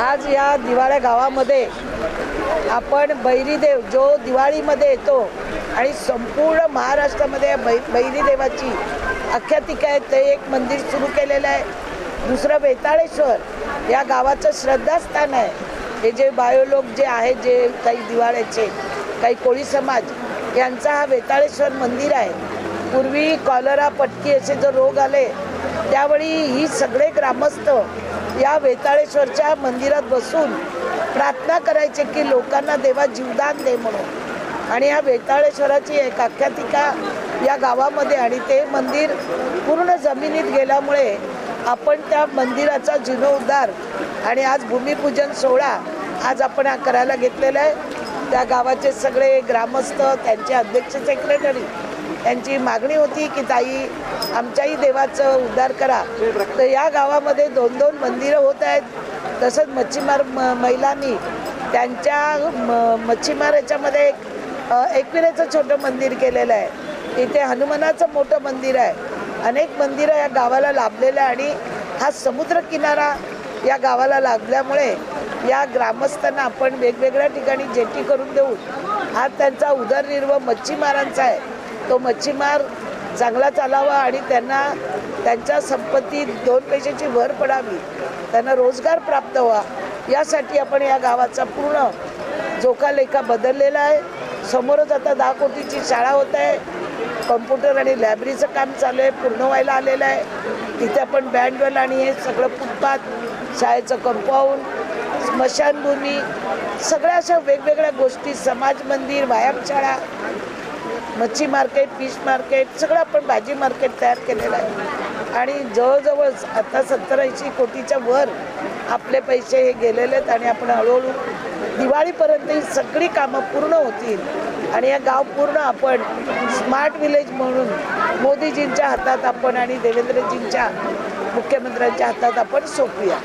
आज या दिवाळ्या गावामध्ये आपण बैरीदेव जो दिवाळीमध्ये येतो आणि संपूर्ण महाराष्ट्रामध्ये बै बैरीदेवाची आख्यातिका आहे ते एक मंदिर सुरू केलेलं आहे. दुसरं बेताळेश्वर या गावाचं श्रद्धास्थान आहे. हे जे बायोलोक जे आहेत जे काही दिवाळ्याचे काही कोळी समाज यांचा हा वेताळेश्वर मंदिर आहे. पूर्वी कॉलरा पटकी असे जो रोग आले त्यावेळी ही सगळे ग्रामस्थ या वेताळेश्वरच्या मंदिरात बसून प्रार्थना करायचे की लोकांना देवा जीवदान दे म्हणून. आणि या वेताळेश्वराची एक आख्यातिका या गावामध्ये आणि ते मंदिर पूर्ण जमिनीत गेल्यामुळे आपण त्या मंदिराचा जीर्णोद्धार आणि आज भूमिपूजन सोहळा आज आपण हा करायला घेतलेला आहे. त्या गावाचे सगळे ग्रामस्थ त्यांचे अध्यक्ष सेक्रेटरी त्यांची मागणी होती की ताई आमच्याही देवाचं उद्धार करा. तर या गावामध्ये दोन दोन मंदिरं होत आहेत. तसंच मच्छीमार म महिलांनी त्यांच्या म मच्छीमार याच्यामध्ये एक एकविरेचं छोटं मंदिर केलेलं आहे. इथे हनुमानाचं मोठं मंदिर आहे. अनेक मंदिरं या गावाला लाभलेलं आहे आणि हा समुद्र किनारा या गावाला लाभल्यामुळे या ग्रामस्थांना आपण वेगवेगळ्या ठिकाणी जेटी करून देऊन हा त्यांचा उदरनिर्वाह मच्छीमारांचा आहे. तो मच्छीमार चांगला चालावा आणि त्यांना त्यांच्या संपत्तीत दोन पैशाची भर पडावी त्यांना रोजगार प्राप्त व्हा यासाठी आपण या गावाचा पूर्ण जोखालेखा बदललेला आहे. समोरच आता दहा कोटीची शाळा होत आहे. कॉम्प्युटर आणि लायब्ररीचं काम चालू आहे पूर्ण व्हायला आलेलं आहे. तिथे आपण बँडवेल आणि हे सगळं फुटपाथ शाळेचं कंपाऊंड स्मशानभूमी सगळ्या अशा वेगवेगळ्या गोष्टी समाज मंदिर व्यायामशाळा मच्छी मार्केट फिश मार्केट सगळं आपण भाजी मार्केट तयार केलेलं आहे. आणि जवळजवळ आता सत्तर ऐंशी कोटीच्या वर आपले पैसे हे गेलेले आहेत आणि आपण हळूहळू दिवाळीपर्यंत ही सगळी कामं पूर्ण होतील. आणि या गाव पूर्ण आपण स्मार्ट विलेज म्हणून मोदीजींच्या हातात आपण आणि देवेंद्रजींच्या मुख्यमंत्र्यांच्या हातात आपण सोपूया